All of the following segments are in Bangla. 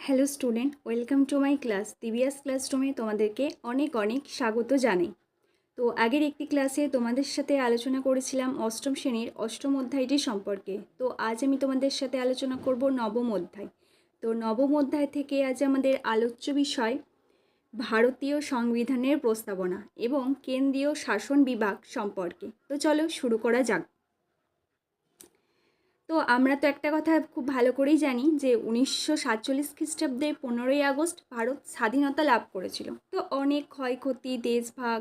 Hello student, welcome to my class, দিবিয়াস ক্লাসরুমে তোমাদেরকে অনেক অনেক স্বাগত জানাই। তো আগের একটি ক্লাসে তোমাদের সাথে আলোচনা করেছিলাম অষ্টম শ্রেণির অষ্টম অধ্যায়টি সম্পর্কে। তো আজ আমি তোমাদের সাথে আলোচনা করব নবম অধ্যায়। তো নবম অধ্যায় থেকে আজ আমাদের আলোচ্য বিষয় ভারতীয় সংবিধানের প্রস্তাবনা এবং কেন্দ্রীয় শাসন বিভাগ সম্পর্কে। তো চলো শুরু করা যাক। তো আমরা তো একটা কথা খুব ভালো করেই জানি যে উনিশশো সাতচল্লিশ খ্রিস্টাব্দে পনেরোই আগস্ট ভারত স্বাধীনতা লাভ করেছিল। তো অনেক ক্ষয়ক্ষতি, দেশভাগ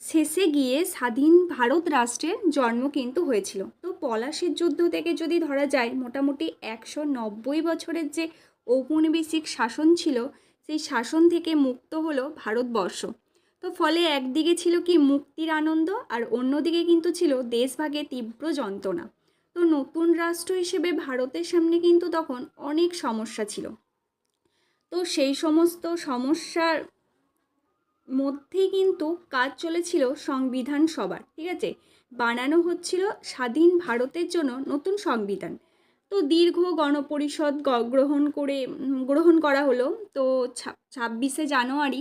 শেষে গিয়ে স্বাধীন ভারত রাষ্ট্রের জন্ম কিন্তু হয়েছিল। তো পলাশির যুদ্ধ থেকে যদি ধরা যায়, মোটামুটি একশো নব্বই বছরের যে ঔপনিবেশিক শাসন ছিল, সেই শাসন থেকে মুক্ত হলো ভারতবর্ষ। তো ফলে একদিকে ছিল কি মুক্তির আনন্দ, আর অন্যদিকে কিন্তু ছিল দেশভাগে তীব্র যন্ত্রণা। তো নতুন রাষ্ট্র হিসেবে ভারতের সামনে কিন্তু তখন অনেক সমস্যা ছিল। তো সেই সমস্ত সমস্যার মধ্যেই কিন্তু কাজ চলেছিল সংবিধান সবার ঠিক আছে? বানানো হচ্ছিল স্বাধীন ভারতের জন্য নতুন সংবিধান। তো দীর্ঘ গণপরিষদ গ্রহণ করে, গ্রহণ করা হলো। তো ছাব্বিশে জানুয়ারি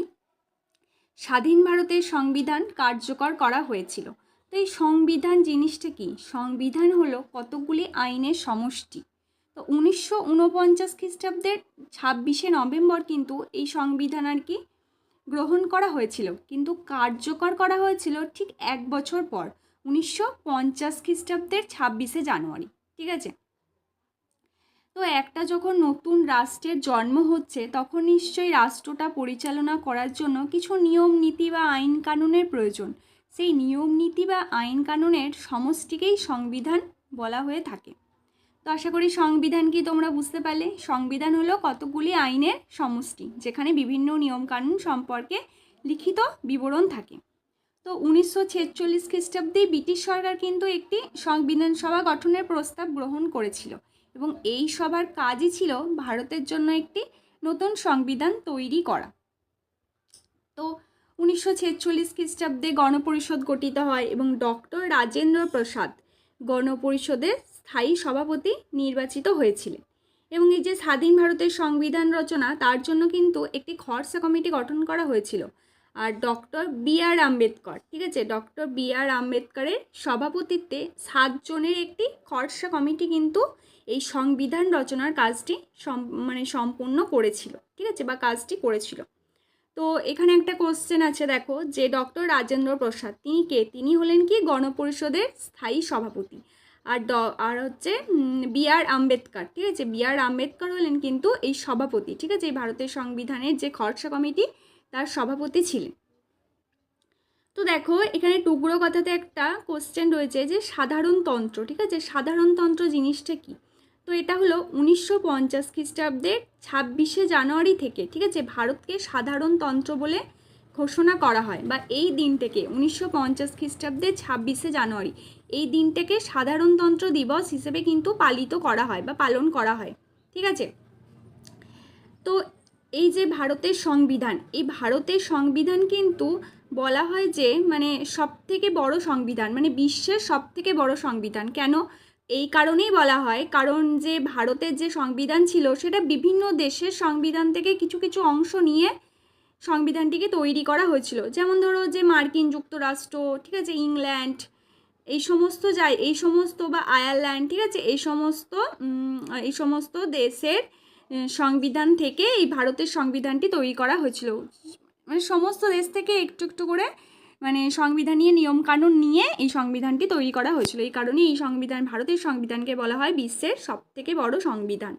স্বাধীন ভারতের সংবিধান কার্যকর করা হয়েছিল। তো এই সংবিধান জিনিসটা কি? সংবিধান হলো কতগুলি আইনের সমষ্টি। তো উনিশশো উনপঞ্চাশ খ্রিস্টাব্দের ছাব্বিশে নভেম্বর কিন্তু এই সংবিধান আর কি গ্রহণ করা হয়েছিল। কিন্তু কার্যকর করা হয়েছিল ঠিক এক বছর পর, উনিশশো পঞ্চাশ খ্রিস্টাব্দের ছাব্বিশে জানুয়ারি। ঠিক আছে? তো একটা যখন নতুন রাষ্ট্রের জন্ম হচ্ছে, তখন নিশ্চয়ই রাষ্ট্রটা পরিচালনা করার জন্য কিছু নিয়ম, নীতি বা আইন কানুনের প্রয়োজন। সেই নিয়ম নীতি বা আইন কানুনের সমষ্টিকেই সংবিধান বলা হয়ে থাকে। তো আশা করি সংবিধান কি তোমরা বুঝতে পারলে? সংবিধান হলো কতগুলি আইনের সমষ্টি, যেখানে বিভিন্ন নিয়ম কানুন সম্পর্কে লিখিত বিবরণ থাকে। তো উনিশশো ছেচল্লিশ খ্রিস্টাব্দে ব্রিটিশ সরকার কিন্তু একটি সংবিধান সভা গঠনের প্রস্তাব গ্রহণ করেছিল এবং এই সভার কাজই ছিল ভারতের জন্য একটি নতুন সংবিধান তৈরি করা। তো উনিশশো ছেচল্লিশ খ্রিস্টাব্দে গণপরিষদ গঠিত হয় এবং ডক্টর রাজেন্দ্র প্রসাদ গণপরিষদের স্থায়ী সভাপতি নির্বাচিত হয়েছিলেন। এবং এই যে স্বাধীন ভারতের সংবিধান রচনা, তার জন্য কিন্তু একটি খরসা কমিটি গঠন করা হয়েছিল। আর ডক্টর বি আর আম্বেদকর, ঠিক আছে? ডক্টর বি আর আম্বেদকরের সভাপতিত্বে সাতজনের একটি খরসা কমিটি কিন্তু এই সংবিধান রচনার কাজটি মানে সম্পূর্ণ করেছিল, ঠিক আছে? বা কাজটি করেছিল। তো এখানে একটা কোশ্চেন আছে দেখো, যে ডক্টর রাজেন্দ্র প্রসাদ, তিনি কে? তিনি হলেন কি গণপরিষদের স্থায়ী সভাপতি। আর ড, আর হচ্ছে বি আর আম্বেদকর, ঠিক আছে? বি আর আম্বেদকর হলেন কিন্তু এই সভাপতি, ঠিক আছে? এই ভারতের সংবিধানের যে খরচা কমিটি, তার সভাপতি ছিলেন। তো দেখো, এখানে টুকরো কথাতে একটা কোশ্চেন রয়েছে যে সাধারণতন্ত্র, ঠিক আছে? সাধারণতন্ত্র জিনিসটা কি? তো এটা হলো উনিশশো পঞ্চাশ খ্রিস্টাব্দের ছাব্বিশে জানুয়ারি থেকে, ঠিক আছে, ভারতকে সাধারণতন্ত্র বলে ঘোষণা করা হয় বা এই দিনটাকে উনিশশো পঞ্চাশ খ্রিস্টাব্দের ছাব্বিশে জানুয়ারি, এই দিনটাকে সাধারণতন্ত্র দিবস হিসেবে কিন্তু পালিত করা হয় বা পালন করা হয়, ঠিক আছে? তো এই যে ভারতের সংবিধান, এই ভারতের সংবিধান কিন্তু বলা হয় যে মানে সব থেকে বড় সংবিধান মানে বিশ্বের সব থেকে বড় সংবিধান। কেন? এই কারণেই বলা হয়, কারণ যে ভারতের যে সংবিধান ছিল, সেটা বিভিন্ন দেশের সংবিধান থেকে কিছু কিছু অংশ নিয়ে সংবিধানটিকে তৈরি করা হয়েছিল। যেমন ধরো যে মার্কিন যুক্তরাষ্ট্র, ঠিক আছে, ইংল্যান্ড, এই সমস্ত যায় এই সমস্ত বা আয়ারল্যান্ড, ঠিক আছে, এই সমস্ত এই সমস্ত দেশের সংবিধান থেকে এই ভারতের সংবিধানটি তৈরি করা হয়েছিল। মানে সমস্ত দেশ থেকে একটু একটু করে মানে সংবিধানীয় নিয়মকানুন নিয়ে এই সংবিধানটি তৈরি করা হয়েছিল। এই কারণে এই সংবিধান ভারতের সংবিধানকে বলা হয় বিশ্বের সব থেকে বড় সংবিধান।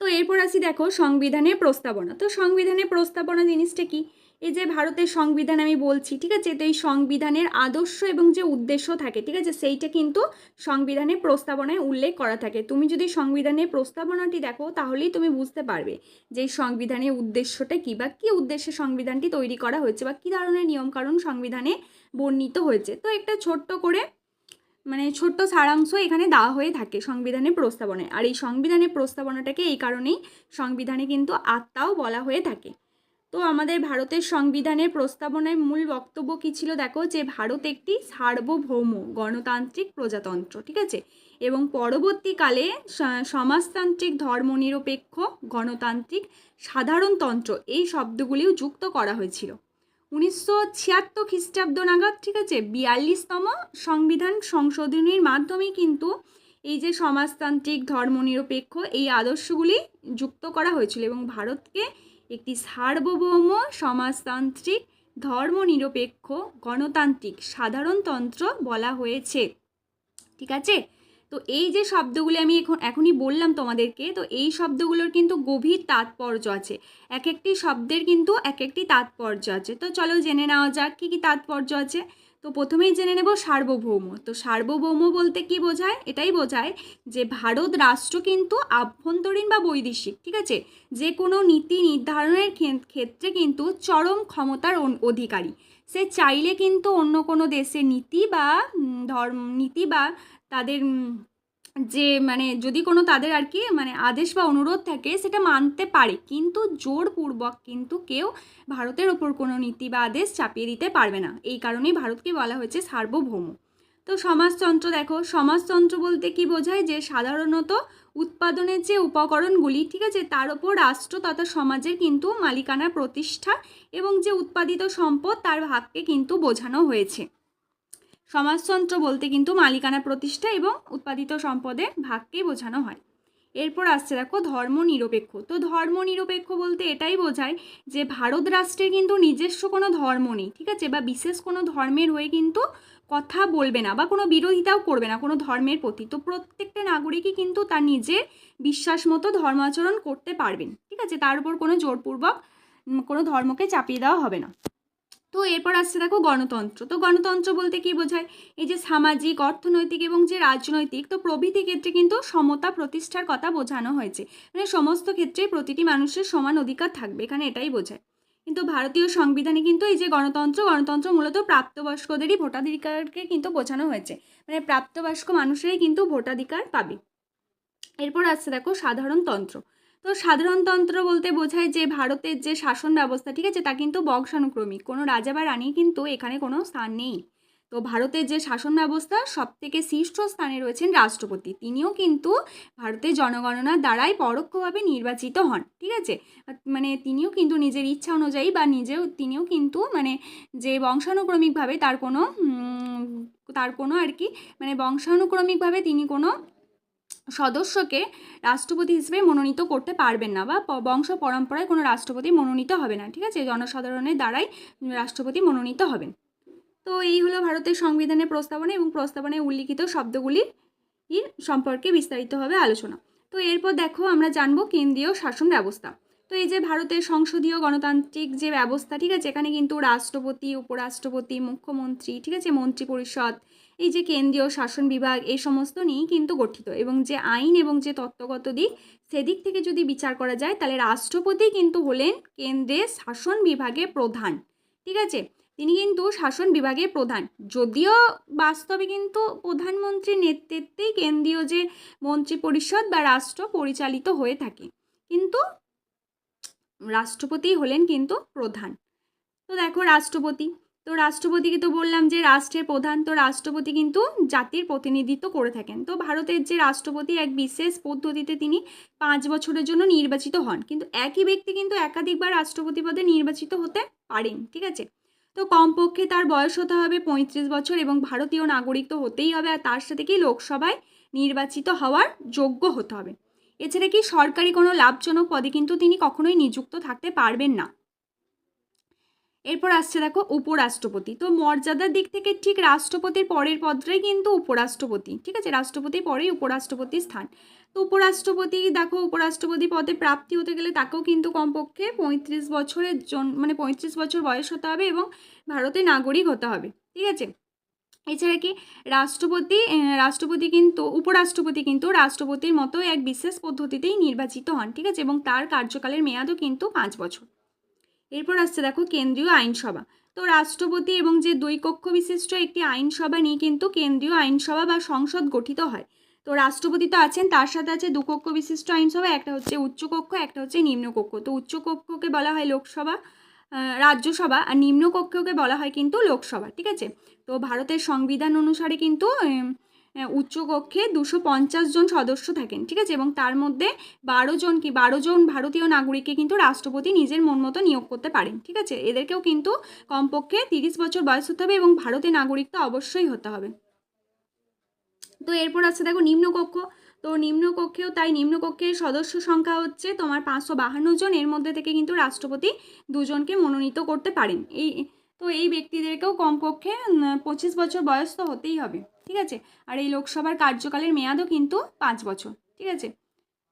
তো এরপর আসি দেখো সংবিধানের প্রস্তাবনা। তো সংবিধানের প্রস্তাবনা জিনিসটা কি? এই যে ভারতের সংবিধান আমি বলছি, ঠিক আছে? তো এই সংবিধানের আদর্শ এবং যে উদ্দেশ্য থাকে, ঠিক আছে? সেইটা কিন্তু সংবিধানের প্রস্তাবনায় উল্লেখ করা থাকে। তুমি যদি সংবিধানের প্রস্তাবনাটি দেখো, তাহলেই তুমি বুঝতে পারবে যে সংবিধানের উদ্দেশ্যটা কী বা কী উদ্দেশ্যে সংবিধানটি তৈরি করা হয়েছে বা কী ধরনের নিয়মকানুন সংবিধানে বর্ণিত হয়েছে। তো একটা ছোট্ট করে মানে ছোট্ট সারাংশ এখানে দেওয়া হয়ে থাকে সংবিধানের প্রস্তাবনায়। আর এই সংবিধানের প্রস্তাবনাটাকে এই কারণেই সংবিধানে কিন্তু আত্মাও বলা হয়ে থাকে। তো আমাদের ভারতের সংবিধানের প্রস্তাবনায় মূল বক্তব্য কী ছিল? দেখো যে ভারত একটি সার্বভৌম গণতান্ত্রিক প্রজাতন্ত্র, ঠিক আছে? এবং পরবর্তীকালে সমাজতান্ত্রিক, ধর্মনিরপেক্ষ, গণতান্ত্রিক সাধারণতন্ত্র এই শব্দগুলিও যুক্ত করা হয়েছিল। উনিশশো ছিয়াত্তর খ্রিস্টাব্দ নাগাদ, ঠিক আছে? বিয়াল্লিশতম সংবিধান সংশোধনীর মাধ্যমে কিন্তু এই যে সমাজতান্ত্রিক, ধর্মনিরপেক্ষ এই আদর্শগুলি যুক্ত করা হয়েছিল এবং ভারতকে একটি সার্বভৌম সমাজতান্ত্রিক, ধর্মনিরপেক্ষ, গণতান্ত্রিক, সাধারণতন্ত্র বলা হয়েছে। ঠিক আছে? তো এই যে শব্দগুলি আমি এখন, এখনই বললাম তোমাদেরকে, তো এই শব্দগুলোর কিন্তু গভীর তাৎপর্য আছে। এক একটি শব্দের কিন্তু এক একটি তাৎপর্য আছে। তো চলো জেনে নেওয়া যাক কী কী তাৎপর্য আছে। তো প্রথমেই জেনে নেব সার্বভৌম। তো সার্বভৌম বলতে কি বোঝায়? এটাই বোঝায় যে ভারত রাষ্ট্র কিন্তু আভ্যন্তরীণ বা বৈদেশিক, ঠিক আছে? যে কোনো নীতি নির্ধারণের ক্ষে- ক্ষেত্রে কিন্তু চরম ক্ষমতার অধিকারী। সে চাইলে কিন্তু অন্য কোনো দেশের নীতি বা ধর্ম, নীতি বা তাদের যে মানে যদি কোনো তাদের আর কি মানে আদেশ বা অনুরোধ থাকে, সেটা মানতে পারে। কিন্তু জোরপূর্বক কিন্তু কেউ ভারতের ওপর কোনো নীতি বা আদেশ চাপিয়ে দিতে পারবে না। এই কারণেই ভারতকে বলা হয়েছে সার্বভৌম। তো সমাজতন্ত্র দেখো, সমাজতন্ত্র বলতে কি বোঝায় যে সাধারণত উৎপাদনের যে উপকরণগুলি, ঠিক আছে, তার ওপর রাষ্ট্র তথা সমাজের কিন্তু মালিকানা প্রতিষ্ঠা এবং যে উৎপাদিত সম্পদ, তার ভাগকে কিন্তু বোঝানো হয়েছে। সমাজতন্ত্র বলতে কিন্তু মালিকানা প্রতিষ্ঠা এবং উৎপাদিত সম্পদের ভাগকেই বোঝানো হয়। এরপর আসছে দেখো ধর্ম নিরপেক্ষ তো ধর্ম নিরপেক্ষ বলতে এটাই বোঝায় যে ভারত রাষ্ট্রের কিন্তু নিজস্ব কোনো ধর্ম নেই, ঠিক আছে? বা বিশেষ কোনো ধর্মের হয়ে কিন্তু কথা বলবে না বা কোনো বিরোধিতাও করবে না কোনো ধর্মের প্রতি। তো প্রত্যেকটা নাগরিকই কিন্তু তার নিজের বিশ্বাস মতো ধর্মাচরণ করতে পারবেন, ঠিক আছে? তার উপর কোনো জোরপূর্বক কোনো ধর্মকে চাপিয়ে দেওয়া হবে না। তো এরপর আসছে দেখো গণতন্ত্র। তো গণতন্ত্র বলতে কি বোঝায়? এই যে সামাজিক, অর্থনৈতিক এবং যে রাজনৈতিক, তো প্রভৃতি ক্ষেত্রে কিন্তু সমতা প্রতিষ্ঠার কথা বোঝানো হয়েছে। মানে সমস্ত ক্ষেত্রেই প্রতিটি মানুষের সমান অধিকার থাকবে, এখানে এটাই বোঝায়। কিন্তু ভারতীয় সংবিধানে কিন্তু এই যে গণতন্ত্র গণতন্ত্র মূলত প্রাপ্তবয়স্কদেরই ভোটাধিকারকে কিন্তু বোঝানো হয়েছে। মানে প্রাপ্তবয়স্ক মানুষেরই কিন্তু ভোটাধিকার পাবে। এরপর আসছে দেখো সাধারণতন্ত্র তো সাধারণতন্ত্র বলতে বোঝায় যে ভারতের যে শাসন ব্যবস্থা, ঠিক আছে, তা কিন্তু বংশানুক্রমিক। কোনো রাজা বা রানী কিন্তু এখানে কোনো স্থান নেই। তো ভারতের যে শাসন ব্যবস্থা সব থেকে শীর্ষ স্থানে রয়েছেন রাষ্ট্রপতি। তিনিও কিন্তু ভারতের জনগণনার দ্বারাই পরোক্ষভাবে নির্বাচিত হন, ঠিক আছে? মানে তিনিও কিন্তু নিজের ইচ্ছা অনুযায়ী বা নিজেও, তিনিও কিন্তু মানে যে বংশানুক্রমিকভাবে তার কোনো তার কোনো আর কি মানে বংশানুক্রমিকভাবে তিনি কোনো সদস্যকে রাষ্ট্রপতি হিসেবে মনোনীত করতে পারবেন না বা বংশ পরম্পরায় কোনো রাষ্ট্রপতি মনোনীত হবে না, ঠিক আছে? জনসাধারণের দ্বারাই রাষ্ট্রপতি মনোনীত হবেন। তো এই হলো ভারতের সংবিধানের প্রস্তাবনা এবং প্রস্তাবনায় উল্লিখিত শব্দগুলির এর সম্পর্কে বিস্তারিতভাবে আলোচনা। তো এরপর দেখো আমরা জানব কেন্দ্রীয় শাসন ব্যবস্থা। তো এই যে ভারতের সংসদীয় গণতান্ত্রিক যে ব্যবস্থা, ঠিক আছে? এখানে কিন্তু রাষ্ট্রপতি, উপরাষ্ট্রপতি, মুখ্যমন্ত্রী, ঠিক আছে? মন্ত্রী পরিষদ এই যে কেন্দ্রীয় শাসন বিভাগ, এই সমস্ত নিয়েই কিন্তু গঠিত এবং যে আইন এবং যে তত্ত্বগত দিক সেদিক থেকে যদি বিচার করা যায়, তাহলে রাষ্ট্রপতি কিন্তু হলেন কেন্দ্রের শাসন বিভাগে প্রধান, ঠিক আছে? তিনি কিন্তু শাসন বিভাগের প্রধান। যদিও বাস্তবে কিন্তু প্রধানমন্ত্রীর নেতৃত্বেই কেন্দ্রীয় যে মন্ত্রী পরিষদ বা রাষ্ট্র পরিচালিত হয়ে থাকে, কিন্তু রাষ্ট্রপতি হলেন কিন্তু প্রধান। তো দেখো রাষ্ট্রপতি তো রাষ্ট্রপতিকে তো বললাম যে রাষ্ট্রের প্রধান, তো রাষ্ট্রপতি কিন্তু জাতির প্রতিনিধিত্ব করে থাকেন। তো ভারতের যে রাষ্ট্রপতি এক বিশেষ পদ্ধতিতে তিনি পাঁচ বছরের জন্য নির্বাচিত হন। কিন্তু একই ব্যক্তি কিন্তু একাধিকবার রাষ্ট্রপতি পদে নির্বাচিত হতে পারেন, ঠিক আছে? তো কমপক্ষে তার বয়স হতে হবে পঁয়ত্রিশ বছর এবং ভারতীয় নাগরিক তো হতেই হবে আর তার সাথে কি লোকসভায় নির্বাচিত হওয়ার যোগ্য হতে হবে। এছাড়া কি সরকারি কোনো লাভজনক পদে কিন্তু তিনি কখনোই নিযুক্ত থাকতে পারবেন না। এরপর আসছে দেখো উপরাষ্ট্রপতি। তো মর্যাদার দিক থেকে ঠিক রাষ্ট্রপতির পরের পদটাই কিন্তু উপরাষ্ট্রপতি, ঠিক আছে? রাষ্ট্রপতির পরেই উপরাষ্ট্রপতির স্থান। তো উপরাষ্ট্রপতি, দেখো উপরাষ্ট্রপতি পদে প্রাপ্তি হতে গেলে তাকেও কিন্তু কমপক্ষে পঁয়ত্রিশ বছরের জন মানে পঁয়ত্রিশ বছর বয়স হতে হবে এবং ভারতের নাগরিক হতে হবে, ঠিক আছে? এছাড়া কি রাষ্ট্রপতি রাষ্ট্রপতি কিন্তু, উপরাষ্ট্রপতি কিন্তু রাষ্ট্রপতির মতো এক বিশেষ পদ্ধতিতেই নির্বাচিত হন, ঠিক আছে? এবং তার কার্যকালের মেয়াদও কিন্তু পাঁচ বছর। এরপর আসছে দেখো কেন্দ্রীয় আইনসভা। তো রাষ্ট্রপতি এবং যে দুই কক্ষ বিশিষ্ট একটি আইনসভা নিয়ে কিন্তু কেন্দ্রীয় আইনসভা বা সংসদ গঠিত হয়। তো রাষ্ট্রপতি তো আছেন, তার সাথে আছে দুকক্ষ বিশিষ্ট আইনসভা, একটা হচ্ছে উচ্চকক্ষ একটা হচ্ছে নিম্নকক্ষ তো উচ্চকক্ষকে বলা হয় লোকসভা রাজ্যসভা, আর নিম্নকক্ষকে বলা হয় কিন্তু লোকসভা, ঠিক আছে? তো ভারতের সংবিধান অনুসারে কিন্তু উচ্চকক্ষে দুশো পঞ্চাশ জন সদস্য থাকেন, ঠিক আছে? এবং তার মধ্যে বারো জন কি, বারো জন ভারতীয় নাগরিককে কিন্তু রাষ্ট্রপতি নিজের মন মতো নিয়োগ করতে পারেন, ঠিক আছে? এদেরকেও কিন্তু কমপক্ষে তিরিশ বছর বয়স হতে হবে এবং ভারতের নাগরিক তো অবশ্যই হতে হবে। তো এরপর আছে দেখো নিম্নকক্ষ। তো নিম্নকক্ষেও তাই নিম্নকক্ষের সদস্য সংখ্যা হচ্ছে তোমার পাঁচশো বাহান্ন জন। এর মধ্যে থেকে কিন্তু রাষ্ট্রপতি দুজনকে মনোনীত করতে পারেন। এই তো এই ব্যক্তিদেরকেও কমপক্ষে পঁচিশ বছর বয়স তো হতেই হবে, ঠিক আছে? আর এই লোকসভার কার্যকালের মেয়াদও কিন্তু পাঁচ বছর, ঠিক আছে?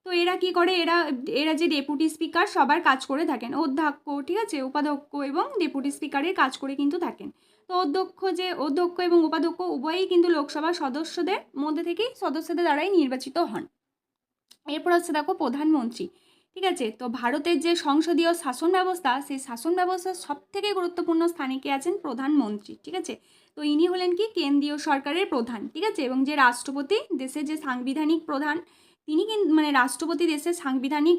তো এরা কি করে? এরা এরা যে ডেপুটি স্পিকার সবার কাজ করে থাকেন, অধ্যক্ষ, ঠিক আছে? উপাধ্যক্ষ এবং ডেপুটি স্পিকারের কাজ করে কিন্তু থাকেন। তো অধ্যক্ষ যে, অধ্যক্ষ এবং উপাধ্যক্ষ উভয়ই কিন্তু লোকসভার সদস্যদের মধ্যে থেকেই সদস্যদের দ্বারাই নির্বাচিত হন। এরপর হচ্ছে দেখো প্রধানমন্ত্রী। ঠিক আছে? তো ভারতের যে সংসদীয় শাসন ব্যবস্থা, সেই শাসন ব্যবস্থার সব থেকে গুরুত্বপূর্ণ স্থানে কে আছেন? প্রধানমন্ত্রী, ঠিক আছে? তো ইনি হলেন কি? কেন্দ্রীয় সরকারের প্রধান, ঠিক আছে? এবং যে রাষ্ট্রপতি, দেশের যে সাংবিধানিক প্রধান, তিনি কিন্তু মানে রাষ্ট্রপতি দেশের সাংবিধানিক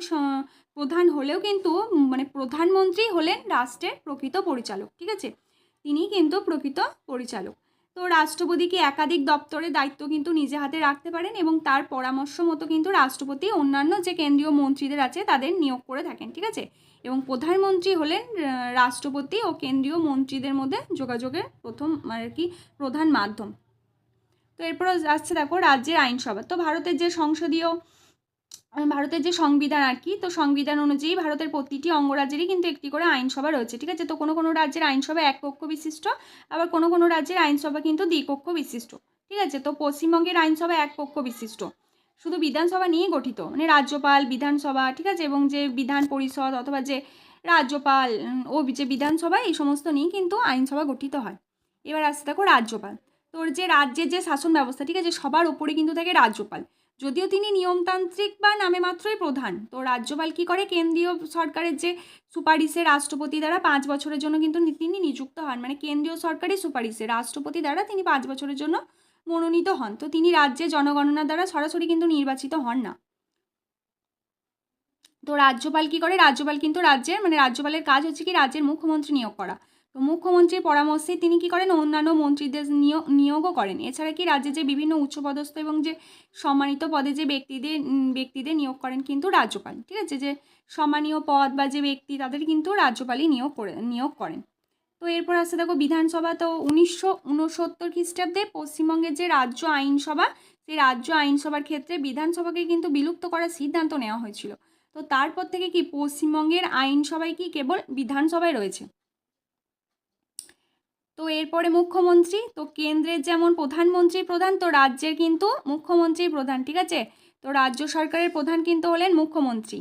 প্রধান হলেও কিন্তু মানে প্রধানমন্ত্রী হলেন রাষ্ট্রের প্রকৃত পরিচালক, ঠিক আছে? তিনি কিন্তু প্রকৃত পরিচালক। তো রাষ্ট্রপতি কি একাধিক দপ্তরের দায়িত্ব কিন্তু নিজে হাতে রাখতে পারেন এবং তার পরামর্শ মতো কিন্তু রাষ্ট্রপতি অন্যান্য যে কেন্দ্রীয় মন্ত্রীদের আছে তাদের নিয়োগ করে থাকেন, ঠিক আছে? এবং প্রধানমন্ত্রী হলেন রাষ্ট্রপতি ও কেন্দ্রীয় মন্ত্রীদের মধ্যে যোগাযোগের প্রথম আর কি, প্রধান মাধ্যম। তো এরপর আসছে দেখো রাজ্যের আইনসভা। তো ভারতের যে সংসদীয় ভারতের যে সংবিধান আর কি, তো সংবিধান অনুযায়ী ভারতের প্রতিটি অঙ্গরাজ্যেরই কিন্তু একটি করে আইনসভা রয়েছে, ঠিক আছে? তো কোনো কোনো রাজ্যের আইনসভা এক কক্ষ বিশিষ্ট, আবার কোনো কোনো রাজ্যের আইনসভা কিন্তু দ্বিকক্ষ বিশিষ্ট, ঠিক আছে? তো পশ্চিমবঙ্গের আইনসভা এক কক্ষ বিশিষ্ট। শুধু বিধানসভা নিয়ে গঠিত মানে রাজ্যপাল, বিধানসভা, ঠিক আছে? এবং যে বিধান পরিষদ অথবা যে রাজ্যপাল ও যে বিধানসভা, এই সমস্ত নিয়ে কিন্তু আইনসভা গঠিত হয়। এবার আসতে দেখো রাজ্যপাল। তোর যে রাজ্যের যে শাসন ব্যবস্থা, ঠিক আছে? সবার ওপরে কিন্তু থাকে রাজ্যপাল। যদিও তিনি নিয়মতান্ত্রিক বা নামে মাত্রই প্রধান, তো রাজ্যপাল কি করে? কেন্দ্রীয় সরকারের যে সুপারিশে রাষ্ট্রপতি দ্বারা পাঁচ বছরের জন্য কিন্তু তিনি নিযুক্ত হন মানে কেন্দ্রীয় সরকারের সুপারিশে রাষ্ট্রপতি দ্বারা তিনি পাঁচ বছরের জন্য মনোনীত হন, তো তিনি রাজ্যে জনগণনা দ্বারা সরাসরি কিন্তু নির্বাচিত হন না। তো রাজ্যপাল কি করে? রাজ্যপাল কিন্তু রাজ্যের মানে রাজ্যপালের কাজ হচ্ছে কি? রাজ্যের মুখ্যমন্ত্রী নিয়োগ করা। তো মুখ্যমন্ত্রীর পরামর্শে তিনি কি করেন? অন্যান্য মন্ত্রীদের নিয়োগ নিয়োগও করেন। এছাড়া কি রাজ্যে যে বিভিন্ন উচ্চপদস্থ এবং যে সম্মানিত পদে যে ব্যক্তিদের ব্যক্তিদের নিয়োগ করেন কিন্তু রাজ্যপাল। ঠিক আছে? যে সম্মানীয় পদ বা যে ব্যক্তি তাদের কিন্তু রাজ্যপালই নিয়োগ করে, নিয়োগ করেন। তো এরপর আসছে দেখো বিধানসভা। তো উনিশশো উনসত্তর খ্রিস্টাব্দে পশ্চিমবঙ্গের যে রাজ্য আইনসভা, সেই রাজ্য আইনসভার ক্ষেত্রে বিধানসভাকে কিন্তু বিলুপ্ত করার সিদ্ধান্ত নেওয়া হয়েছিল। তো তারপর থেকে কি পশ্চিমবঙ্গের আইনসভায় কি কেবল বিধানসভায় রয়েছে? তো এরপরে মুখ্যমন্ত্রী, তো কেন্দ্রের যেমন প্রধানমন্ত্রী প্রধান, তো রাজ্যের কিন্তু মুখ্যমন্ত্রী প্রধান, ঠিক আছে? তো রাজ্য সরকারের প্রধান কিন্তু হলেন মুখ্যমন্ত্রী।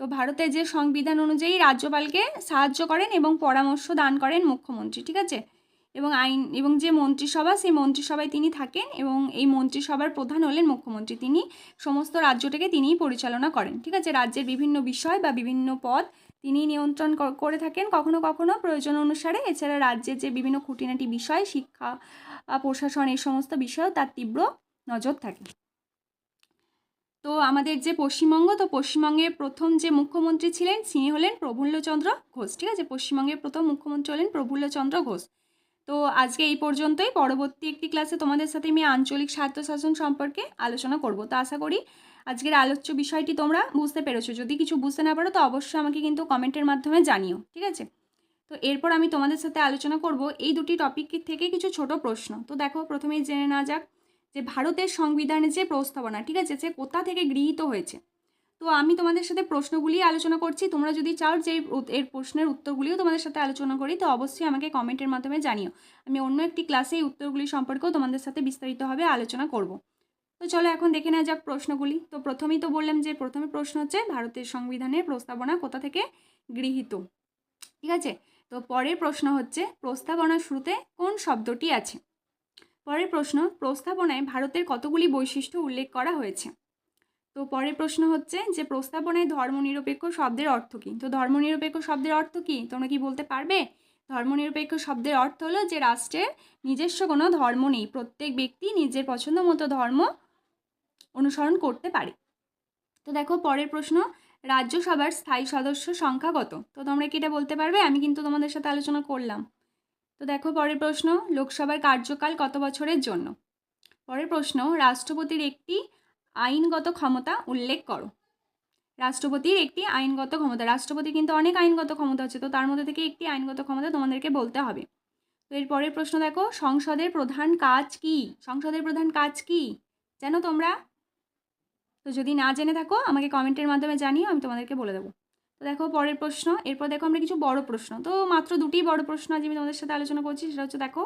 তো ভারতের যে সংবিধান অনুযায়ী রাজ্যপালকে সাহায্য করেন এবং পরামর্শ দান করেন মুখ্যমন্ত্রী, ঠিক আছে? এবং আইন, এবং যে মন্ত্রিসভা, সেই মন্ত্রিসভায় তিনি থাকেন এবং এই মন্ত্রিসভার প্রধান হলেন মুখ্যমন্ত্রী। তিনি সমস্ত রাজ্যটাকে তিনিই পরিচালনা করেন, ঠিক আছে? রাজ্যের বিভিন্ন বিষয় বা বিভিন্ন পদ তিনি নিয়ন্ত্রণ করে থাকেন। কখনো কখনো প্রয়োজন অনুসারে, এছাড়া রাজ্যের যে বিভিন্ন খুঁটিনাটি বিষয়, শিক্ষা প্রশাসন, এই সমস্ত বিষয়েও তার তীব্র নজর থাকে। তো আমাদের যে পশ্চিমবঙ্গ, তো পশ্চিমবঙ্গের প্রথম যে মুখ্যমন্ত্রী ছিলেন তিনি হলেন প্রফুল্লচন্দ্র ঘোষ, ঠিক আছে? পশ্চিমবঙ্গের প্রথম মুখ্যমন্ত্রী হলেন প্রফুল্লচন্দ্র ঘোষ। তো আজকে এই পর্যন্তই। পরবর্তী একটি ক্লাসে তোমাদের সাথে আমি আঞ্চলিক স্বায়ত্তশাসন সম্পর্কে আলোচনা করব। তো আশা করি আজকের আলোচ্য বিষয়টি তোমরা বুঝতে পেরেছ। যদি কিছু বুঝতে না পারো, তো অবশ্যই আমাকে কিন্তু কমেন্টের মাধ্যমে জানিও, ঠিক আছে? তো এরপর আমি তোমাদের সাথে আলোচনা করব এই দুটি টপিক থেকে কিছু ছোট প্রশ্ন। তো দেখো, প্রথমেই জেনে নেওয়া যাক যে ভারতের সংবিধানে যে প্রস্তাবনা, ঠিক আছে সে কোথা থেকে গৃহীত হয়েছে। তো আমি তোমাদের সাথে প্রশ্নগুলি আলোচনা করছি, তোমরা যদি চাও যে এর প্রশ্নের উত্তরগুলিও তোমাদের সাথে আলোচনা করি, তো অবশ্যই আমাকে কমেন্টের মাধ্যমে জানিও। আমি অন্য একটি ক্লাসে এই উত্তরগুলি সম্পর্কেও তোমাদের সাথে বিস্তারিতভাবে আলোচনা করব। তো চলো এখন দেখে নেওয়া যাক প্রশ্নগুলি। তো প্রথমেই তো বললাম যে প্রথমে প্রশ্ন হচ্ছে, ভারতের সংবিধানের প্রস্তাবনা কোথা থেকে গৃহীত? ঠিক আছে? তো পরের প্রশ্ন হচ্ছে, প্রস্তাবনার শুরুতে কোন শব্দটি আছে? পরের প্রশ্ন, প্রস্তাবনায় ভারতের কতগুলি বৈশিষ্ট্য উল্লেখ করা হয়েছে? তো পরের প্রশ্ন হচ্ছে যে, প্রস্তাবনায় ধর্মনিরপেক্ষ শব্দের অর্থ কী? তো ধর্মনিরপেক্ষ শব্দের অর্থ কী? তোমরা কি বলতে পারবে? ধর্মনিরপেক্ষ শব্দের অর্থ হলো যে, রাষ্ট্রের নিজস্ব কোনো ধর্ম নেই। প্রত্যেক ব্যক্তি নিজের পছন্দ মতো ধর্ম অনুসরণ করতে পারে। তো দেখো পরের প্রশ্ন, রাজ্যসভার স্থায়ী সদস্য সংখ্যা কত? তো তোমরা কি এটা বলতে পারবে? আমি কিন্তু তোমাদের সাথে আলোচনা করলাম। তো দেখো পরের প্রশ্ন, লোকসভার কার্যকাল কত বছরের জন্য? পরের প্রশ্ন, রাষ্ট্রপতির একটি আইনগত ক্ষমতা উল্লেখ করো। রাষ্ট্রপতির একটি আইনগত ক্ষমতা, রাষ্ট্রপতি কিন্তু অনেক আইনগত ক্ষমতা আছে, তো তার মধ্যে থেকে একটি আইনগত ক্ষমতা তোমাদেরকে বলতে হবে। তো এর পরের প্রশ্ন দেখো, সংসদের প্রধান কাজ কি? সংসদের প্রধান কাজ কি? জানো তোমরা তো যদি না জেনে থাকো, আমাকে কমেন্টের মাধ্যমে জানিও, আমি তোমাদেরকে বলে দেবো। তো দেখো পরের প্রশ্ন, এরপর দেখো আমরা কিছু বড় প্রশ্ন। তো মাত্র দুটি বড় প্রশ্ন আজ আমি তোমাদের সাথে আলোচনা করছি, সেটা হচ্ছে দেখো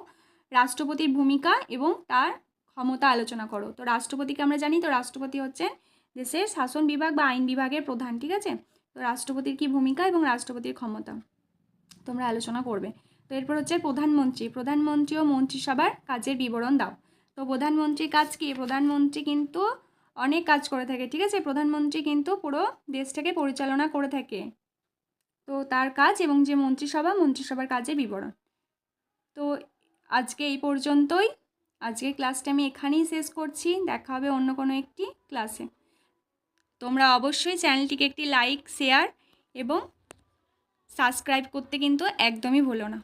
রাষ্ট্রপতির ভূমিকা এবং তার ক্ষমতা আলোচনা করো। তো রাষ্ট্রপতিকে আমরা জানি, তো রাষ্ট্রপতি হচ্ছে দেশের শাসন বিভাগ বা আইন বিভাগের প্রধান, ঠিক আছে? তো রাষ্ট্রপতির কি ভূমিকা এবং রাষ্ট্রপতির ক্ষমতা? তোমরা আলোচনা করবে। তো এরপর হচ্ছে প্রধানমন্ত্রী প্রধানমন্ত্রী ও মন্ত্রিসভার কাজের বিবরণ দাও। তো প্রধানমন্ত্রীর কাজ কি? প্রধানমন্ত্রী কিন্তু অনেক কাজ করে থাকে, ঠিক আছে? প্রধানমন্ত্রী কিন্তু পুরো দেশটাকে পরিচালনা করে থাকে। তো তার কাজ এবং যে মন্ত্রিসভা, মন্ত্রিসভার কাজে বিবরণ। তো আজকে এই পর্যন্তই। আজকে ক্লাসটা আমি এখানেই শেষ করছি। দেখা হবে অন্য কোনো একটি ক্লাসে। তোমরা অবশ্যই চ্যানেলটিকে একটি লাইক, শেয়ার এবং সাবস্ক্রাইব করতে কিন্তু একদমই ভুলো না।